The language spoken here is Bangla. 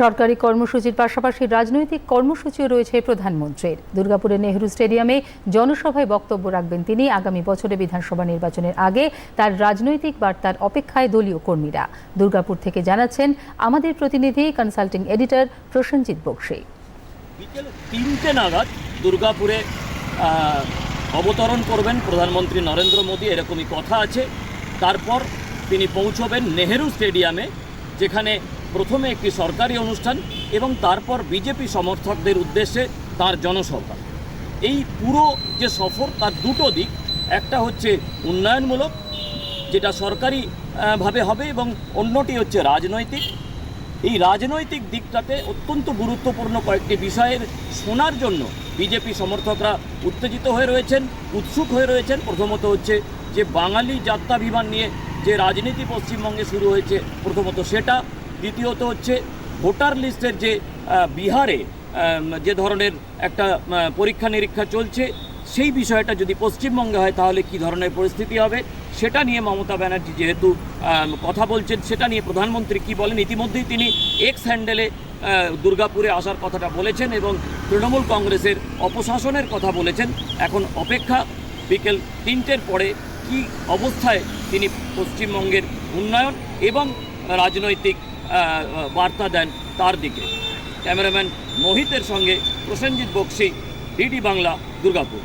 সরকারি কর্মসূচির পাশাপাশি রাজনৈতিক কর্মসূচিও রয়েছে প্রধানমন্ত্রীর। দুর্গাপুরের নেহরু স্টেডিয়ামে জনসভায় বক্তব্য রাখবেন তিনি। আগামী বছরে বিধানসভা নির্বাচনের আগে তার রাজনৈতিক বার্তার অপেক্ষায় দলীয় কর্মীরা। দুর্গাপুর থেকে জানাচ্ছেন, আমাদের প্রতিনিধি কনসাল্টিং এডিটর প্রসেনজিৎ বক্সী। বিকেল তিনটে নাগাদ দুর্গাপুরে অবতরণ করবেন প্রধানমন্ত্রী নরেন্দ্র মোদী, এরকমই কথা আছে। তারপর তিনি পৌঁছবেন নেহেরু স্টেডিয়ামে, যেখানে প্রথমে একটি সরকারি অনুষ্ঠান এবং তারপর বিজেপি সমর্থকদের উদ্দেশ্যে তার জনসভা। এই পুরো যে সফর, তার দুটো দিক। একটা হচ্ছে উন্নয়নমূলক, যেটা সরকারি ভাবে হবে এবং অন্যটি হচ্ছে রাজনৈতিক। এই রাজনৈতিক দিকটাতে অত্যন্ত গুরুত্বপূর্ণ কয়েকটি বিষয়ের শোনার জন্য বিজেপি সমর্থকরা উত্তেজিত হয়ে রয়েছেন, উৎসুক হয়ে রয়েছেন। প্রথমত হচ্ছে যে বাঙালি যাত্রাভিমান নিয়ে যে রাজনীতি পশ্চিমবঙ্গে শুরু হয়েছে, প্রথমত সেটা। দ্বিতীয়ত হচ্ছে ভোটার লিস্টের যে বিহারে যে ধরনের একটা পরীক্ষা নিরীক্ষা চলছে, সেই বিষয়টা যদি পশ্চিমবঙ্গে হয়, তাহলে কি ধরনের পরিস্থিতি হবে? সেটা নিয়ে মমতা ব্যানার্জি যেহেতু কথা বলছেন, সেটা নিয়ে প্রধানমন্ত্রী কি বলেন? ইতিমধ্যেই তিনি এক্স হ্যান্ডেলে দুর্গাপুরে আসার কথাটা বলেছেন এবং তৃণমূল কংগ্রেসের অপশাসনের কথা বলেছেন। এখন অপেক্ষা বিকেল তিনটের পরে কি অবস্থায় তিনি পশ্চিমবঙ্গের উন্নয়ন এবং রাজনৈতিক বার্তা দেন তার দিকে। ক্যামেরাম্যান মোহিতের সঙ্গে প্রসেনজিৎ বক্সি ডিডি বাংলা দুর্গাপুর।